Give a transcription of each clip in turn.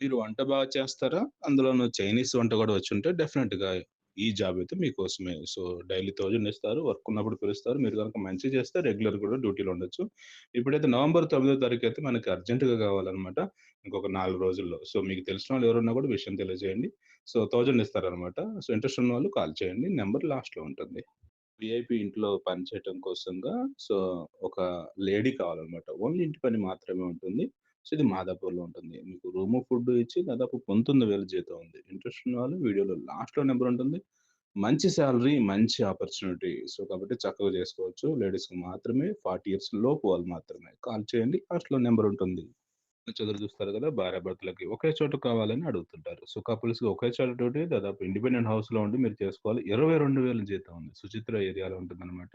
మీరు వంట బాగా చేస్తారా? అందులోనూ చైనీస్ వంట కూడా వచ్చి ఉంటే డెఫినెట్గా ఈ జాబ్ అయితే మీకోసమే. సో, డైలీ థౌజండ్ ఇస్తారు. వర్క్ ఉన్నప్పుడు పిలుస్తారు. మీరు కనుక మంచిగా చేస్తే రెగ్యులర్ కూడా డ్యూటీలో ఉండొచ్చు. ఇప్పుడైతే నవంబర్ తొమ్మిదో తారీఖు అయితే మనకి అర్జెంటుగా కావాలన్నమాట ఇంకొక నాలుగు రోజుల్లో. సో, మీకు తెలిసిన వాళ్ళు ఎవరున్నా కూడా విషయం తెలియజేయండి. సో, థౌజండ్ ఇస్తారనమాట. సో, ఇంట్రెస్ట్ ఉన్న వాళ్ళు కాల్ చేయండి. నెంబర్ లాస్ట్‌లో ఉంటుంది. విఐపి ఇంట్లో పనిచేయటం కోసంగా సో, ఒక లేడీ కావాలన్నమాట ఓన్లీ ఇంటి పని మాత్రమే ఉంటుంది. సో, ఇది మాదాపూర్‌లో ఉంటుంది. మీకు రూము, ఫుడ్ ఇచ్చి దాదాపు 19,000 జీతం ఉంది. ఇంట్రెస్ట్ ఉన్నవాళ్ళు వీడియోలో లాస్ట్‌లో నెంబర్ ఉంటుంది. మంచి శాలరీ మంచి ఆపర్చునిటీ. సో, కాబట్టి చక్కగా చేసుకోవచ్చు. లేడీస్‌కి మాత్రమే 40 ఇయర్స్ లోపు వాళ్ళు మాత్రమే. కాల్ చేయండి. లాస్ట్‌లో నెంబర్ ఉంటుంది. చదువు చూస్తారు కదా! భార్యాభర్తలకి ఒకే చోట కావాలని అడుగుతుంటారు. సో, కపుల్స్‌కి ఒకే చోట దాదాపు ఇండిపెండెంట్ హౌస్‌లో ఉండి మీరు చేసుకోవాలి. 22,000 జీతం ఉంది. సుచిత్ర ఏరియాలో ఉంటుందనమాట.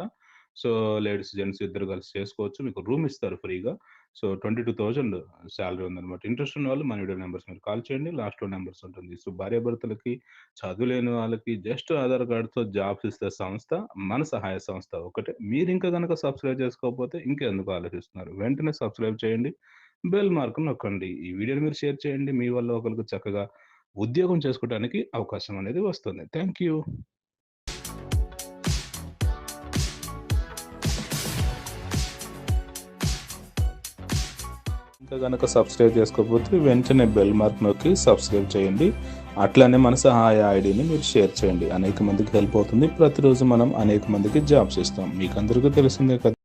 సో, లేడీస్, జెంట్స్ ఇద్దరు కలిసి చేసుకోవచ్చు. మీకు రూమ్ ఇస్తారు ఫ్రీగా. సో, 22,000 సాలరీ ఉందన్నమాట ఇంట్రెస్ట్ ఉన్న వాళ్ళు మన వీడియో నెంబర్స్ మీరు కాల్ చేయండి. లాస్ట్‌లో నెంబర్స్ ఉంటుంది. సో, భార్యాభర్తలకి, చదువులేని వాళ్ళకి జస్ట్ ఆధార్ కార్డ్‌తో జాబ్స్ ఇస్తే సంస్థ మన సహాయ సంస్థ ఒకటే. మీరు ఇంకా గనక సబ్స్క్రైబ్ చేసుకోకపోతే ఇంకెందుకు ఆలోచిస్తున్నారు? వెంటనే సబ్స్క్రైబ్ చేయండి. బెల్ మార్క్ నొక్కండి. ఈ వీడియోని మీరు షేర్ చేయండి. మీ వల్ల ఒకరికి చక్కగా ఉద్యోగం చేసుకోవటానికి అవకాశం అనేది వస్తుంది. Thank you. ఇంకా గనక సబ్స్క్రైబ్ చేసుకోకపోతే వెంటనే బెల్ మార్క్ నొక్కి సబ్స్క్రైబ్ చేయండి. అట్లనే మన సహాయ ఐడిని మీరు షేర్ చేయండి. అనేక మందికి హెల్ప్ అవుతుంది. ప్రతిరోజు మనం అనేక మందికి జాబ్స్ ఇస్తాం. మీకు అందరికీ తెలిసిందే కదా!